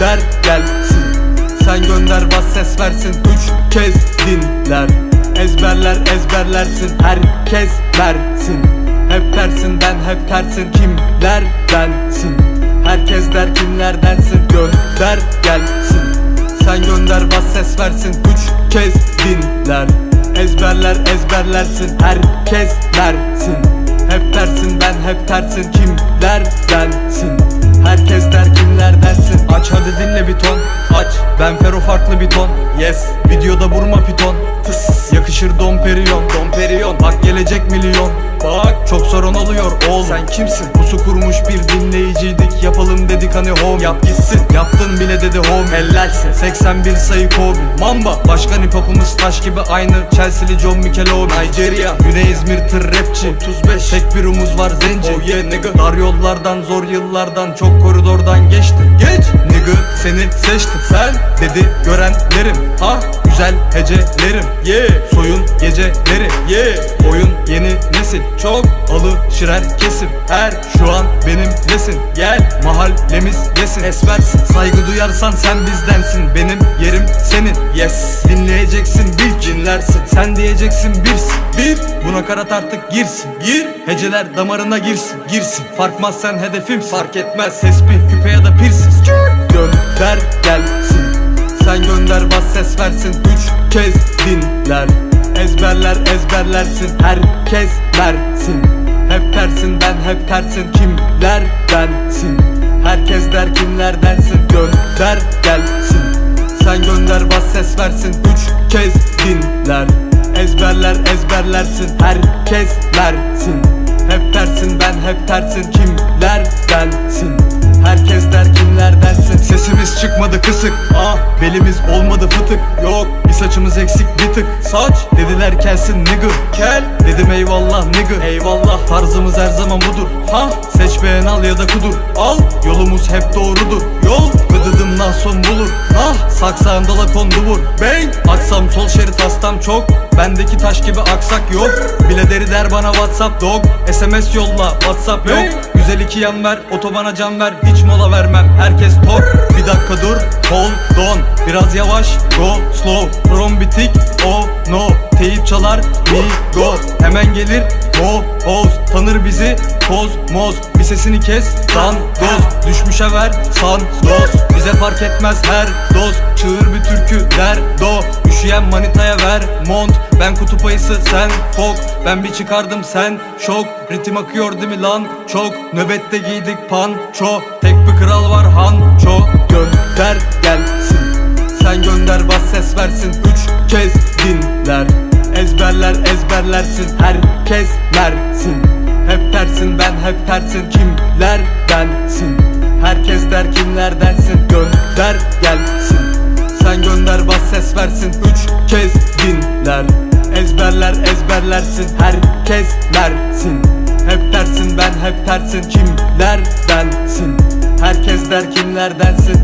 gönder gelsin. Sen gönder bas ses versin. Üç kez dinler. Ezberler ezberlersin. Herkes versin. Hep tersinden hep tersin. Kimlerdensin Herkes der kimlerdensin Gönder gelsin. Sen gönder bas ses versin. Üç kez dinler. Ezberler ezberlersin. Herkes versin. Hep tersinden hep tersin. Kimlerdensin hadi dinle bir ton. Aç. Ben Fero farklı bir ton. Yes. Videoda vurma piton. Tıs. Yakışır Dom Perignon Dom Perignon Bak gelecek milyon. Bak. Çok sorun oluyor oğlum. Sen kimsin? Pusu kurmuş bir dinleyiciydik. Yapalım dedik hani home. Yap gitsin. Yaptın bile dedi home. Hellalsin 81 sayı Kobe Mamba. Başkan hip hopumuz taş gibi aynı. Chelsea'li John Michelobi Nigeria. Güney İzmir tır rapçi. 35 Tek bir umuz var zenci. Oh yeah nigga. Dar yollardan zor yıllardan Çok koridordan geçti seni seçtim Sen dedi görenlerim. Ha güzel hecelerim. Yeah. Soyun geceleri. Yeah. Oyun yeni nesil. Çok alışır herkesim Her şu an benim nesin Gel mahallemiz yesin. Esmersin saygı duyarsan sen bizdensin. Benim yerim senin. Yes. Dinleyeceksin bil dinlersin. Sen diyeceksin birsin. Bir buna karat artık girsin. Gir heceler damarına girsin. Girsin. Farkmaz sen hedefim Fark etmez. Tespih küpe ya da piercing ezberlersin Herkes versin. Hep tersinden hep tersin Kimlerdensin Herkes der kimlerdensin Gönder gelsin. Sen gönder bas ses versin Üç kez dinler. Ezberler ezberlersin Herkes versin. Hep tersinden hep tersin Kimlerdensin Herkes der kimlerdensin Sesimiz çıkmadı kısık. Ah belimiz olmadı fıtık Yok. Bir saçımız eksik tık Saç. Dediler kelsin nigga Kel. Dedim eyvallah nigga Eyvallah. Tarzımız her zaman budur. Ha? Seç beğen al ya da kudur. Al. Yolumuz hep doğrudur. Yol. Gıdıdım son bulur? Nah saksağın dala kondu vur. Bang aksam sol şerit hastam çok Bendeki taş gibi aksak yok. Bile deri der bana whatsapp dog. SMS yolla whatsapp yok. Güzel iki yan ver otobana can ver. Hiç mola vermem herkes tok. Bir dakika dur hold on. Biraz yavaş go slow. From bitik oh no. Teyip çalar mi go. Hemen gelir mo hoz Tanır bizi kozmos Bir sesini kes dan doz. Düşmüşe ver san doz. Bize fark etmez her doz. Çığır bir türkü der do Üşüyen manitaya ver mont. Ben kutup ayısı sen fok Ben bir çıkardım sen şok. Ritim akıyor değil mi lan? Çok. Nöbette giydik panço. Tek bir kral var hanço. Gönder gelsin. Sen gönder bas ses versin. Üç kez dinler. Ezberler ezberlersin. Herkes versin Hep tersin ben hep tersin. Kimlerdensin Herkes der kimlerdensin Gönder gelsin. Sen gönder bas ses versin Kez dinler. Ezberler ezberlersin. Herkes versin Hep tersin ben hep tersin Kimlerdensin Herkes der kimlerdensin